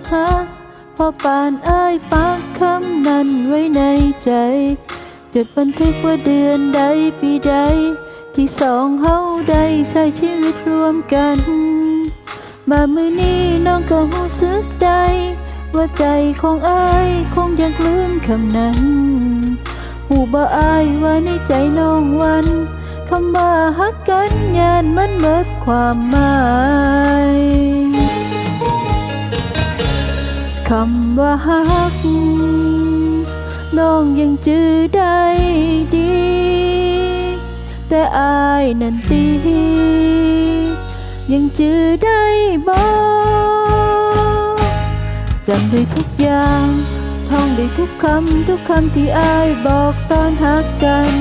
อที่อ้าพอปานอ้ายปักคำนั้นไว้ในใจจดบันทึกว่าเดือนใดปีใด ที่สองเฮาได้ใช้ชีวิตรวมกัน มามือนี้น้องก็รู้สึกได้ว่าใจของอ้ายคงยังลืมคำนั้นหูบ่อายว่าในใจน้องวันคำว่าฮักกันยานมันเมิดความหมาย คำว่าฮัก น้องยังจื้อได้ดี แต่อายนั้นตียังจื้อได้บ่จำได้ทุกอย่างท่องได้ทุกคำ ทุกคำที่อายบอกตอนหักกัน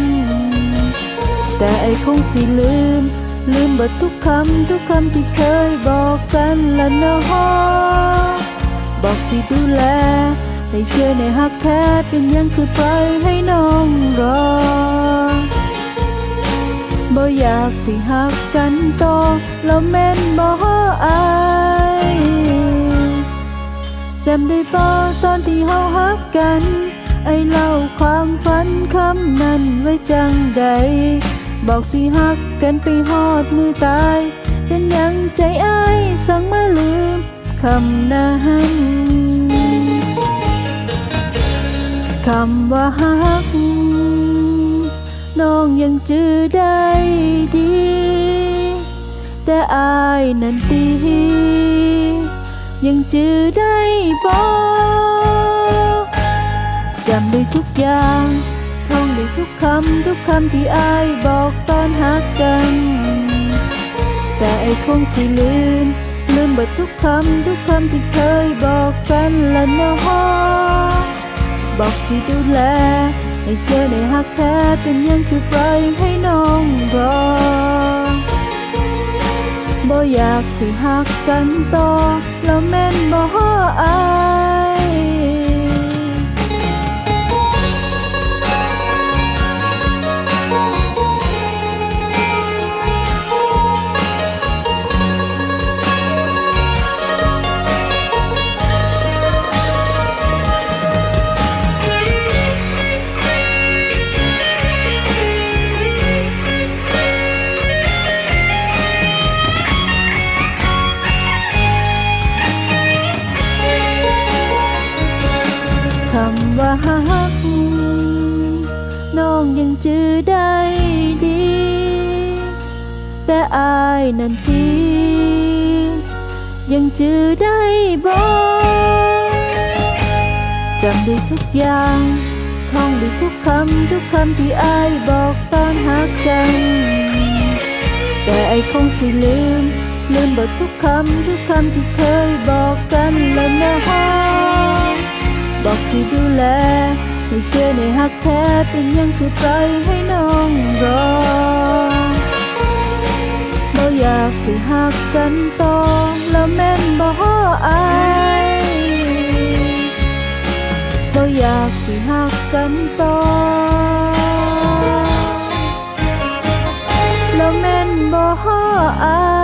แต่ไอคงสิลืม ลืมบิดทุกคำ ทุกคำที่เคยบอกกันละเนาะ บอกสิดูแลให้เชื่อในหักแท้เป็นยังคือปล่อยให้น้องรอบ่อยากสิหักกันต่อแล้วแม่นบ่อายจำได้บ่ตอนที่เฮาหักกัน ไอเล่าความฝันคำนั้นไว้จังใด บอกสิหักกันไปฮอดมือตาย เป็นยังใจอ้ายสั่งมาลืม คำนั้นคำว่าหัก น้องยังจือได้ดี แต่อายนั้นตียังจือได้บอกจำได้ทุกอย่างท่องได้ทุกคำ ทุกคำที่อายบอกตอนหักกัน แต่ไอคงสิลืม ลืมเบิดทุกคำทุกคำที่เคยบอกกันละเนาะบอกสิดูแล ให้เชื่อในหักแท้เป็นหยังคือปล่อยให้น้องรอบ่อยากสิหักกันต่อแล้วแม่นบ่อายำว่าฮักน้องยังจื้อได้ดี แต่อายนั้นทียังจื้อได้บ่จำได้ทุกอย่างท่องได้ทุกคำทุกคำที่อายบอกตอนหักกันแต่ไอคงสิลืม ลืมบททุกคำทุกคำที่เคยบอกกัน ที่ดูแลให้เชื่อในหักแท้เป็นยังคือปล่อยให้น้องรอบ่อยากสิหักกันต่อแล้วแม่นบ่อายบ่อยากสิหักกันต่อแล้วแม่นบ่อาย